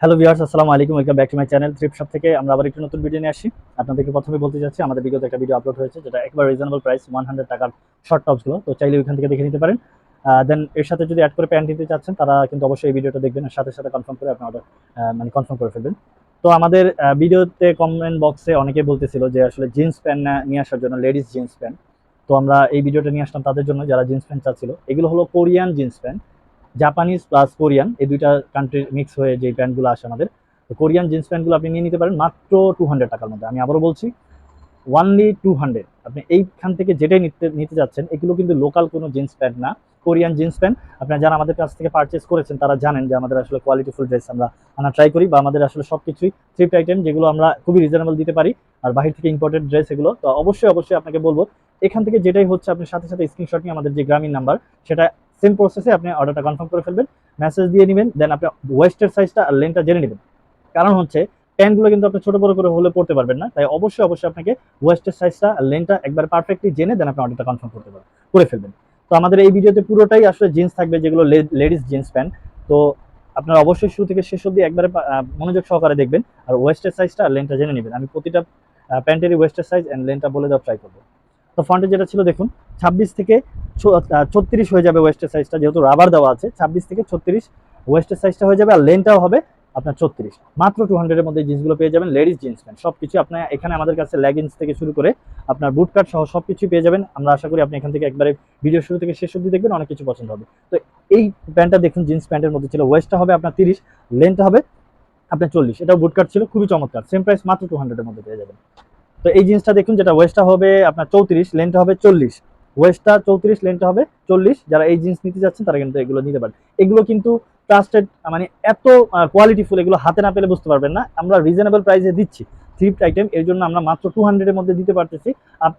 Hello viewers আসসালামু আলাইকুম welcome back to my channel Trip Shop থেকে। আমরা আবার একটি নতুন ভিডিও নিয়ে আসি। আপনাদেরকে প্রথমে বলতে চাচ্ছি আমাদের বিগত একটা ভিডিও আপলোড হয়েছে, যেটা একবার রিজনেবল প্রাইস ওয়ান হান্ড্রেড টাকার শর্ট টপসগুলো তো চাইলে ওইখান থেকে দেখে নিতে পারেন। দেন এর সাথে যদি অ্যাড করে প্যান্ট নিতে চাচ্ছেন, তারা কিন্তু অবশ্যই এই ভিডিওটা দেখবেন সাথে সাথে কনফার্ম করে আপনি অর্ডার মানে কনফার্ম করে ফেলবেন। তো আমাদের ভিডিওতে কমেন্ট বক্সে অনেকে বলতেছিল যে আসলে জিন্স প্যান্ট নিয়ে আসার জন্য লেডিস জিন্স প্যান্ট তো আমরা এই ভিডিওটা নিয়ে আসলাম তাদের জন্য, যারা জিন্স প্যান্ট চাচ্ছিল। এগুলো হলো Korean jeans pant Japanese plus Korean এই দুইটা কান্ট্রির মিক্স হয়ে যে প্যান্টগুলো আসে আমাদের, তো কোরিয়ান জিন্স প্যান্টগুলো আপনি নিয়ে নিতে পারেন মাত্র টু হান্ড্রেড টাকার মধ্যে। আমি আবারও বলছি ওয়ানলি টু হান্ড্রেড আপনি এইখান থেকে যেটাই নিতে নিতে যাচ্ছেন, এগুলো কিন্তু লোকাল কোনো জিন্স প্যান্ট না কোরিয়ান জিন্স প্যান্ট আপনারা যারা আমাদের কাছ থেকে পারচেস করেছেন, তারা জানেন যে আমাদের আসলে কোয়ালিটিফুল ড্রেস আমরা আনা ট্রাই করি, বা আমাদের আসলে সব কিছুই থ্রিফট আইটেম যেগুলো আমরা খুবই রিজনেবল দিতে পারি, আর বাহির থেকে ইম্পোর্টেড ড্রেস এগুলো। তো অবশ্যই অবশ্যই আপনাকে বলব, এখান থেকে যেটাই হচ্ছে, আপনি সাথে সাথে স্ক্রিনশট নিয়ে আমাদের যে গ্রামীণ নাম্বার সেটা সেম প্রসেসে আপনি অর্ডারটা কনফার্ম করে ফেলবেন মেসেজ দিয়ে নেবেন দেন আপনি ওয়েস্টের সাইজটা আর লেনটা জেনে নেবেন। কারণ হচ্ছে প্যান্টগুলো কিন্তু আপনি ছোট বড় করে হলে পড়তে পারবেন না, তাই অবশ্যই অবশ্যই আপনাকে ওয়েস্টের সাইজটা আর লেনটা একবার পারফেক্টলি জেনে দেন আপনি অর্ডারটা কনফার্ম করতে পারবেন, করে ফেলবেন। তো আমাদের এই ভিডিওতে পুরোটাই আসলে জিন্স থাকবে, যেগুলো লেডিস জিন্স প্যান্ট তো আপনারা অবশ্যই শুরু থেকে শেষ অবধি একবারে মনোযোগ সহকারে দেখবেন, আর ওয়েস্টের সাইজটা আর লেনটা জেনে নেবেন। আমি প্রতিটা প্যান্টেরই ওয়েস্টের সাইজ অ্যান্ড লেনটা বলে দেওয়ার ট্রাই করব। তো ফ্রন্টে যেটা ছিল, দেখুন, ছাব্বিশ থেকে ছত্রিশ হয়ে যাবে ওয়েস্টের সাইজটা যেহেতু রাবার দেওয়া আছে, ছাব্বিশ থেকে ছত্রিশ ওয়েস্টের সাইজটা হয়ে যাবে আর লেনটাও হবে আপনার ছত্রিশ। মাত্র টু হান্ড্রেডের মধ্যে জিন্সগুলো পেয়ে যাবেন লেডিস জিন্স প্যান্ট সব কিছু আপনার এখানে আমাদের কাছে লেগিংস থেকে শুরু করে আপনার বুট কাট সহ সব কিছু পেয়ে যাবেন। আমরা আশা করি আপনি এখান থেকে একবারে ভিডিও শুরু থেকে শেষ অবধি দেখবেন, অনেক কিছু পছন্দ হবে। তো এই প্যান্টটা দেখুন জিন্স প্যান্টের মধ্যে ছিল ওয়েস্টটা হবে আপনার তিরিশ লেনটা হবে আপনার চল্লিশ। এটাও বুট কাট ছিল, খুবই চমৎকার। সেম প্রাইস মাত্র টু হান্ড্রেডের মধ্যে পেয়ে যাবেন। তো এই জিন্সটা দেখুন, যেটা ওয়েস্টটা হবে আপনার চৌত্রিশ লেনটা হবে চল্লিশ। ওয়েস্টটা চৌত্রিশ লেনটা হবে চল্লিশ। যারা এই জিন্স নিতে যাচ্ছেন, তারা কিন্তু এগুলো নিতে পারেন। এগুলো কিন্তু ট্রাস্টেড মানে এত কোয়ালিটিফুল এগুলো হাতে না পেলে বুঝতে পারবেন না। আমরা রিজনেবল প্রাইসে দিচ্ছি। থ্রিফট আইটেম এর জন্য আমরা মাত্র টু হান্ড্রেডের মধ্যে দিতে পারতেছি।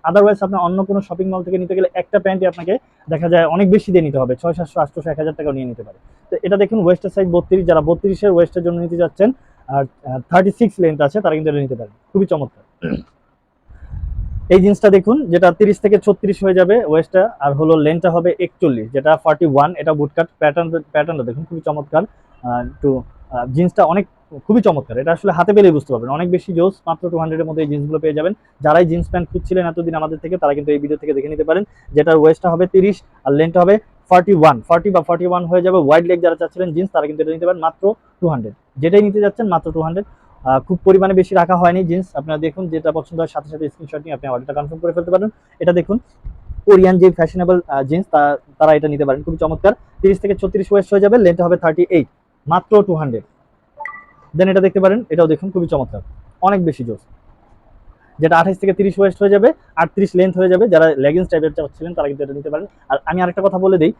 আদারওয়াইজ আপনার অন্য কোনো শপিং মল থেকে নিতে গেলে একটা প্যান্টই আপনাকে দেখা যায় অনেক বেশি দিয়ে নিতে হবে। ছয়, সাতশো আটশোশো এক হাজার টাকাও নিয়ে নিতে পারে। তো এটা দেখুন ওয়েস্টের সাইজ বত্রিশ। যারা বত্রিশের ওয়েস্টের জন্য নিতে যাচ্ছেন, আর থার্টি সিক্স লেন্থ আছে, তারা কিন্তু এটা নিতে পারেন। খুবই চমৎকার। এই জিন্সটা দেখুন, যেটা তিরিশ থেকে ছত্রিশ হয়ে যাবে ওয়েস্টটা আর হলো লেনটা হবে একচল্লিশ, যেটা ফর্টি ওয়ান এটা বুটকাট প্যাটার্ন প্যাটার্নটা দেখুন, খুবই চমৎকার। একটু জিন্সটা অনেক, খুবই চমৎকার, এটা আসলে হাতে পেলেই বুঝতে পারবেন, অনেক বেশি জোস, মাত্র টু হান্ড্রেডের মধ্যে এই জিন্সগুলো পেয়ে যাবেন। যারাই জিন্স প্যান্ট খুঁজছিলেন এতদিন আমাদের থেকে, তারা কিন্তু এই ভিডিও থেকে দেখে নিতে পারেন, যেটার ওয়েস্টটা হবে তিরিশ আর লেনটা হবে ফর্টি ওয়ান ফর্টি বা ফর্টি ওয়ান হয়ে যাবে ওয়াইড লেগ যারা চাচ্ছিলেন জিন্স, তারা কিন্তু এটা নিতে পারেন, মাত্র টু হান্ড্রেড যেটাই নিতে যাচ্ছেন, মাত্র টু হান্ড্রেড খুব পরিমাণে বেশি রাখা হয়নি জিন্স। আপনারা দেখুন যেটা পছন্দ হয়, সাথে সাথে স্ক্রিনশট নিয়ে আপনি অর্ডারটা কনফার্ম করে ফেলতে পারেন। এটা দেখুন, কোরিয়ান যে ফ্যাশনেবল জিন্স তারা এটা নিতে পারেন। খুবই চমৎকার। তিরিশ থেকে ছত্রিশ ওয়েস্ট হয়ে যাবে লেন্থ হবে থার্টি এইট মাত্র টু হান্ড্রেড দেন এটা দেখতে পারেন, এটাও দেখুন খুবই চমৎকার। অনেক বেশি জোস। যেটা আঠাশ থেকে তিরিশ ওয়েস্ট হয়ে যাবে, আটত্রিশ লেন্থ হয়ে যাবে। যারা লেগিংস টাইপের চাচ্ছিলেন তারা কিন্তু এটা নিতে পারেন। আর আমি আরেকটা কথা বলে দিই,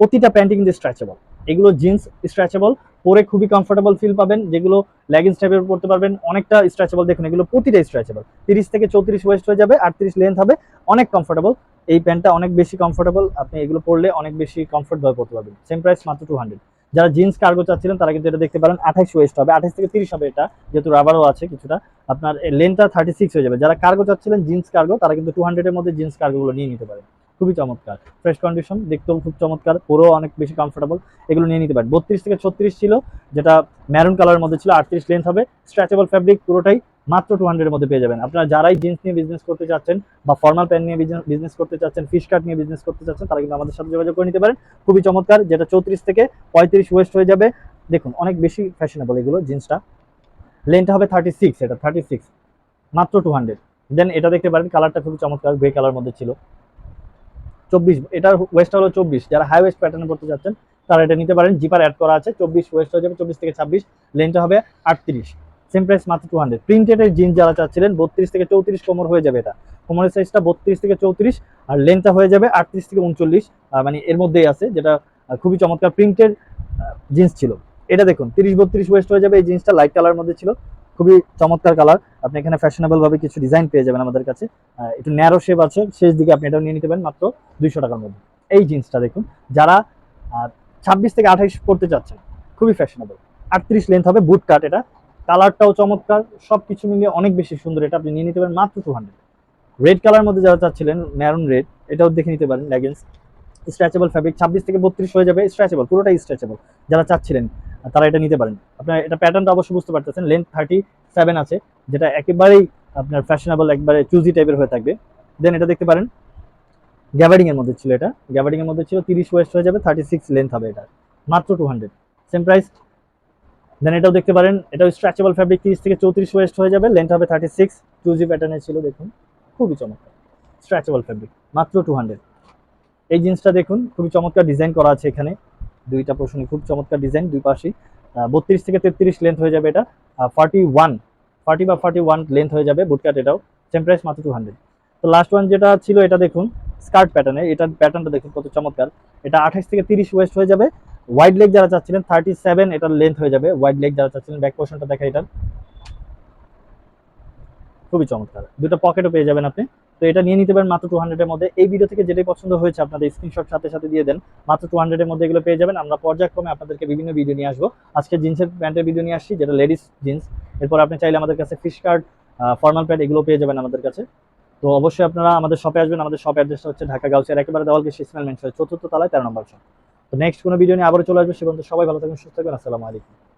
প্রতিটা প্যান্টই কিন্তু স্ট্রেচেবল এগুলো জিন্স স্ট্রেচেবল পরে খুবই কমফোর্টেবল ফিল পাবেন, যেগুলো লেগিংস টাইপের পড়তে পারবেন, অনেকটা স্ট্রেচেবল দেখুন এগুলো প্রতিটা স্ট্রেচেবল তিরিশ থেকে চৌত্রিশ ওয়েস্ট হয়ে যাবে আটত্রিশ লেন্থ হবে, অনেক কমফোর্টেবল এই প্যান্টটা অনেক বেশি কমফোর্টেবল আপনি এগুলো পরলে অনেক বেশি কমফোর্ট ভাবে পড়তে পারবেন। সেম প্রাইস মাত্র টু হান্ড্রেড যারা জিন্স কার্গো চাচ্ছিলেন, তারা কিন্তু এটা দেখতে পারেন আঠাশ ওয়েস্ট হবে আঠাশ থেকে তিরিশ হবে এটা, যেহেতু রাবারও আছে কিছুটা। আপনার লেনটা থার্টি সিক্স হয়ে যাবে। যারা কার্গো চাচ্ছিলেন জিন্স কার্গো তারা কিন্তু টু হান্ড্রেডের মধ্যে জিন্স কার্গোগুলো নিয়ে নিতে পারেন। খুবই চমৎকার। ফ্রেশ কন্ডিশন দেখতেও খুব চমৎকার পুরো অনেক বেশি কমফোর্টেবল এগুলো নিয়ে নিতে পারেন। বত্রিশ থেকে ছত্রিশ ছিল, যেটা ম্যারুন কালারের মধ্যে ছিল, আটত্রিশ লেন্থ হবে। স্ট্রেচেবল ফ্যাব্রিক পুরোটাই মাত্র টু হান্ড্রেডের মধ্যে পেয়ে যাবেন। আপনারা যারাই জিন্স নিয়ে বিজনেস করতে চাচ্ছেন বা ফর্মাল প্যান্ট নিয়ে বিজনেস করতে চাচ্ছেন ফিশ কাট নিয়ে বিজনেস করতে চাচ্ছেন, তারা কিন্তু আমাদের সাথে যোগাযোগ করে নিতে পারেন। খুবই চমৎকার, যেটা চৌত্রিশ থেকে পঁয়ত্রিশ ওয়েস্ট হয়ে যাবে। দেখুন, অনেক বেশি ফ্যাশনেবল এগুলো জিন্সটা লেনটা হবে থার্টি সিক্স এটা থার্টি সিক্স মাত্র টু হান্ড্রেড দেন এটা দেখতে পারেন কালারটা খুবই চমৎকার গ্রে কালার মধ্যে ছিল। চব্বিশ, এটার ওয়েস্ট হলো চব্বিশ। যারা হাই ওয়েস্ট প্যাটার্নে পড়তে চাচ্ছেন তারা এটা নিতে পারেন জিপার অ্যাড করা আছে, চব্বিশ ওয়েস্ট হয়ে যাবে, চব্বিশ থেকে ছাব্বিশ লেনটা হবে আটত্রিশ। সেম প্রাইস মাত্র টু হান্ড্রেড প্রিন্টেডের জিন্স যারা চাচ্ছিলেন, বত্রিশ থেকে চৌত্রিশ কোমর হয়ে যাবে এটা। কোমরের সাইজটা বত্রিশ থেকে চৌত্রিশ, আর লেনটা হয়ে যাবে আটত্রিশ থেকে উনচল্লিশ। মানে এর মধ্যেই আছে, যেটা খুবই চমৎকার প্রিন্টেড জিন্স ছিল। এটা দেখুন, তিরিশ বত্রিশ ওয়েস্ট হয়ে যাবে, এই জিন্সটা লাইট কালার মধ্যে ছিল। খুবই চমৎকার কালার আপনি এখানে ফ্যাশনেবল ভাবে কিছু ডিজাইন পেয়ে যাবেন আমাদের কাছে। একটু ন্যারো শেপ আছে, শেষ দিকে আপনি এটাও নিয়ে নিতে পারেন মাত্র দুইশো টাকার মধ্যে। এই জিন্সটা দেখুন, যারা ছাব্বিশ থেকে আঠাইশ পড়তে চাচ্ছেন, খুবই ফ্যাশনেবল আটত্রিশ লেন্থ হবে বুট কাট এটা। কালারটাও চমৎকার সব কিছু মিলিয়ে অনেক বেশি সুন্দর এটা আপনি নিয়ে নিতে পারেন মাত্র টু হান্ড্রেড রেড কালার মধ্যে যারা চাচ্ছিলেন ম্যারুন রেড এটাও দেখে নিতে পারেন লেগিংস স্ট্রেচেবল ফ্যাব্রিক ছাব্বিশ থেকে বত্রিশ হয়ে যাবে স্ট্রেচেবল পুরোটাই স্ট্রেচেবল যারা চাচ্ছিলেন তারা এটা নিতে পারেন। আপনার এটা প্যাটার্নটা অবশ্যই বুঝতে পারতেছেন। লেন্থ থার্টি সেভেন আছে, যেটা একেবারেই আপনার ফ্যাশনেবল একবারে চুজি টাইপের হয়ে থাকবে। দেন এটা দেখতে পারেন গ্যাবার্ডিং এর মধ্যে ছিল এটা। গ্যাবার্ডিং এর মধ্যে ছিল তিরিশ ওয়েস্ট হয়ে যাবে থার্টি সিক্স লেন্থ হবে এটা। মাত্র two hundred same price then এটাও দেখতে পারেন, এটাও স্ট্রেচেবল ফ্যাব্রিক তিরিশ থেকে চৌত্রিশ ওয়েস্ট হয়ে যাবে। লেন্থ হবে থার্টি সিক্স টু জি প্যাটার্নের ছিল, দেখুন, খুবই চমৎকার। স্ট্রেচেবল ফ্যাব্রিক মাত্র টু হান্ড্রেড এই জিন্সটা দেখুন, খুবই চমৎকার ডিজাইন করা আছে এখানে। দুইটা পোর্শনে খুব চমৎকার ডিজাইন দুই পাশেই। বত্রিশ থেকে তেত্রিশ লেন্থ হয়ে যাবে এটা। ফার্টি ওয়ান ফার্টি বা ফার্টি ওয়ান লেন্থ হয়ে যাবে বুটকাট এটাও। সেম প্রাইস মাত্র টু হান্ড্রেড তো লাস্ট ওয়ান যেটা ছিল, এটা দেখুন স্কার্ট প্যাটার্নে এটার প্যাটার্নটা দেখুন, কত চমৎকার। এটা আঠাশ থেকে তিরিশ ওয়েস্ট হয়ে যাবে। ওয়াইড লেগ যারা চাচ্ছিলেন থার্টি সেভেন এটার লেন্থ হয়ে যাবে। ওয়াইড লেগ যারা চাচ্ছিলেন ব্যাক পোর্শনটা দেখা এটার। খুবই চমৎকার। দুটো পকেটও পেয়ে যাবেন আপনি। তো এটা নিয়ে নিতে পারেন মাত্র টু হান্ড্রেডের মধ্যে। এই ভিডিও থেকে যেটাই পছন্দ হয়েছে, আপনাদের স্ক্রিনশট সাথে সাথে দিয়ে দেন। মাত্র টু হান্ড্রেডের মধ্যে এগুলো পেয়ে যাবেন। আমরা পর্যায়ক্রমে আপনাদেরকে বিভিন্ন ভিডিও নিয়ে আসব। আজকে জিন্সের প্যান্টের ভিডিও নিয়ে আসছি, যেটা লেডিস জিন্স এরপর আপনি চাইলে আমাদের কাছে ফিশ কার্ড ফর্মাল প্যান্ট এগুলো পেয়ে যাবেন আমাদের কাছে। তো অবশ্যই আপনারা আমাদের শপে আসবেন। আমাদের শপ অ্যাড্রেসটা হচ্ছে ঢাকা গাউসিয়ার, একেবারে দেওয়ালকে সিসমেল মেনশন চতুর্থ তলায়, তেরো নম্বর তো নেক্সট কোনো ভিডিও নিয়ে আবারও চলে আসবে। সে সবাই ভালো থাকবেন, সুস্থ থাকবেন। আসসালামু আলাইকুম।